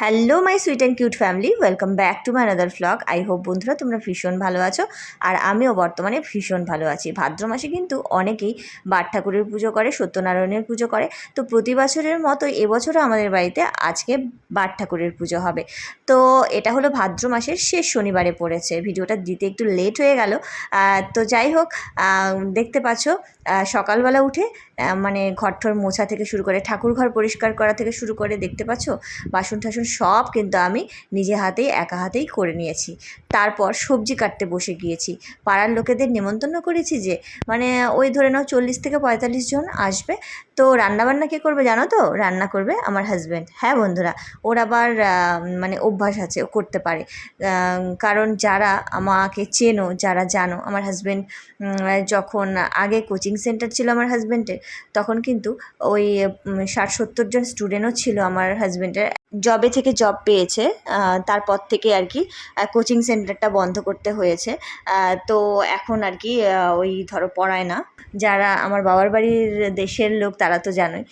Hello my sweet and cute family welcome back to my another vlog I hope বন্ধুরা তোমরা ভীষণ ভালো আছো। আর আমিও বর্তমানে ভীষণ ভালো আছি। ভাদ্র মাসে কিন্তু অনেকেই বাট ঠাকুরের পুজো করে, সত্যনারায়ণের পুজো করে। তো প্রতি বছরের মতো এবছরও আমাদের বাড়িতে আজকে বাট ঠাকুরের পুজো হবে। তো এটা হলো ভাদ্র মাসের শেষ শনিবারে পড়েছে। ভিডিওটা দিতে একটু লেট হয়ে গেল। তো যাই হোক দেখতে পাচ্ছ সকালবেলা উঠে মানে ঘরঠর মোছা থেকে শুরু করে ঠাকুর ঘর পরিষ্কার করা থেকে শুরু করে, দেখতে পাচ্ছ? বাসন টাসন সব কিন্তু আমি নিজে হাতেই, একা হাতেই করে নিয়েছি। তারপর সবজি কাটতে বসে গিয়েছি। পাড়ার লোকেদের নেমন্তন্ন করেছি যে মানে ওই ধরে নাও চল্লিশ থেকে পঁয়তাল্লিশ জন আসবে। তো রান্নাবান্না কে করবে জানো তো? রান্না করবে আমার হাজব্যান্ড হ্যাঁ বন্ধুরা, ওর আবার মানে অভ্যাস আছে ও করতে পারে। কারণ যারা আমাকে চেনো, যারা জানো, আমার হাজব্যান্ড যখন আগে কোচিং সেন্টার ছিল আমার হাজব্যান্ডের তখন কিন্তু ওই ষাট সত্তর জন স্টুডেন্টও ছিল আমার হাজব্যান্ডের জবে থেকে জব পেয়েছে তারপর থেকে আর কি কোচিং সেন্টারটা বন্ধ করতে হয়েছে। তো এখন আর কি ওই ধরো পড়ায় না। যারা আমার বাবার বাড়ির দেশের লোক, তারা তো জানোই।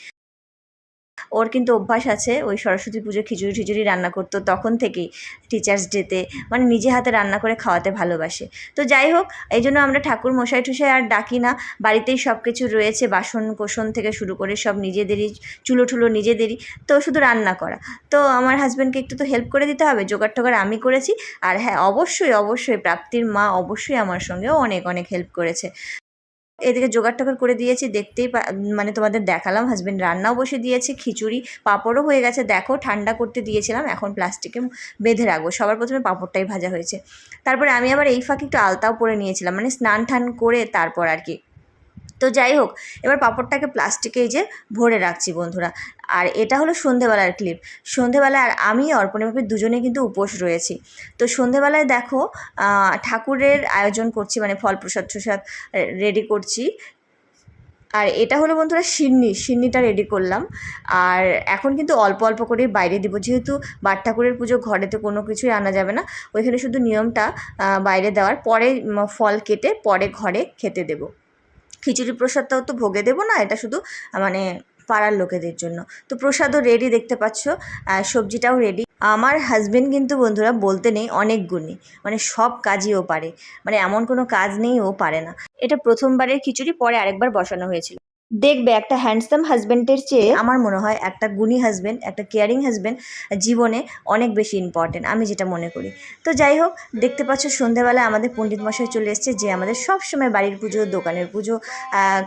ওর কিন্তু অভ্যাস আছে, ওই সরস্বতী পুজো খিচুড়ি টিচুড়ি রান্না করতো তখন থেকেই টিচার্স ডেতে মানে নিজে হাতে রান্না করে খাওয়াতে ভালোবাসে। তো যাই হোক, এই জন্য আমরা ঠাকুর মশাই টুসাই আর ডাকি না, বাড়িতেই সব কিছু রয়েছে, বাসন কোসন থেকে শুরু করে সব নিজেদেরই, চুলো টুলো নিজেদেরই, তো শুধু রান্না করা। তো আমার হাজব্যান্ডকে একটু তো হেল্প করে দিতে হবে, জোগাড় টোগাড় আমি করেছি, আর হ্যাঁ অবশ্যই অবশ্যই প্রাপ্তির মা অবশ্যই আমার সঙ্গেও অনেক অনেক হেল্প করেছে। এদিকে জোগাড় টোগাড় করে দিয়েছি, দেখতেই মানে তোমাদের দেখালাম হাজব্যান্ড রান্নাও বসে দিয়েছে, খিচুড়ি, পাঁপড়ও হয়ে গেছে, দেখো ঠান্ডা করতে দিয়েছিলাম, এখন প্লাস্টিকে বেঁধে রাখব, সবার প্রথমে পাঁপড়টাই ভাজা হয়েছে। তারপরে আমি আবার এই ফাঁকে একটু আলতাও পরে নিয়েছিলাম মানে স্নান ঠান করে তারপর আর কি। তো যাই হোক, এবার পাঁপড়টাকে প্লাস্টিকে এই যে ভরে রাখছি বন্ধুরা। আর এটা হলো সন্ধেবেলার ক্লিপ সন্ধেবেলায় আর আমি অর্পণীভাবে দুজনে কিন্তু উপোস রয়েছি। তো সন্ধেবেলায় দেখো ঠাকুরের আয়োজন করছি মানে ফল প্রসাদ প্রসাদ রেডি করছি। আর এটা হলো বন্ধুরা সিন্নি, সিন্নিটা রেডি করলাম। আর এখন কিন্তু অল্প অল্প করে বাইরে দিব। যেহেতু বাট ঠাকুরের পুজো ঘরেতে কোনো কিছুই আনা যাবে না, ওইখানে শুধু নিয়মটা বাইরে দেওয়ার। পরে ফল কেটে পরে ঘরে খেতে দেবো। খিচুড়ি প্রসাদটাও তো ভোগে দেবো না, এটা শুধু মানে পাড়ার লোকেদের জন্য। তো প্রসাদও রেডি দেখতে পাচ্ছ সবজিটাও রেডি আমার হাজব্যান্ড কিন্তু বন্ধুরা বলতে নেই, অনেক গুণী। মানে সব কাজই ও পারে। মানে এমন কোনো কাজ নেই, ও পারে না। এটা প্রথমবারের খিচুড়ি, পরে আরেকবার বসানো হয়েছিল। দেখবে একটা হ্যান্ডসাম হাজবেন্ডের চেয়ে আমার মনে হয় একটা গুণী হাজবেন্ড একটা কেয়ারিং হাজবেন্ড জীবনে অনেক বেশি ইম্পর্টেন্ট আমি যেটা মনে করি। তো যাই হোক, দেখতে পাচ্ছ সন্ধ্যেবেলায় আমাদের পণ্ডিত মশাই চলে এসছে, যে আমাদের সব সময় বাড়ির পুজো, দোকানের পুজো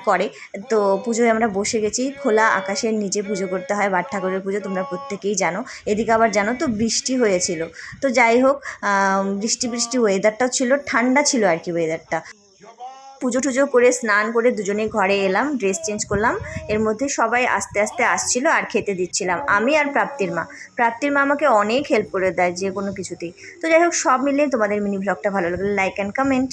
করে। তো পুজোয় আমরা বসে গেছি, খোলা আকাশের নিচে পুজো করতে হয়, বাট ঠাকুরের পুজো তোমরা প্রত্যেকেই জানো। এদিকে আবার জানো তো বৃষ্টি হয়েছিল। তো যাই হোক বৃষ্টি বৃষ্টি ওয়েদারটাও ছিল, ঠান্ডা ছিল আর কি ওয়েদারটা পুজো টুজো করে স্নান করে দুজনে ঘরে এলাম ড্রেস চেঞ্জ করলাম। এর মধ্যে সবাই আস্তে আস্তে আসছিল আর খেতে দিচ্ছিলাম। আমি আর প্রাপ্তির মা। প্রাপ্তির মা আমাকে অনেক হেল্প করে দেয় যে কোনো কিছুতেই। তো যাই হোক, সব মিলিয়ে তোমাদের মিনি ব্লগটা ভালো লাগলে। Like and comment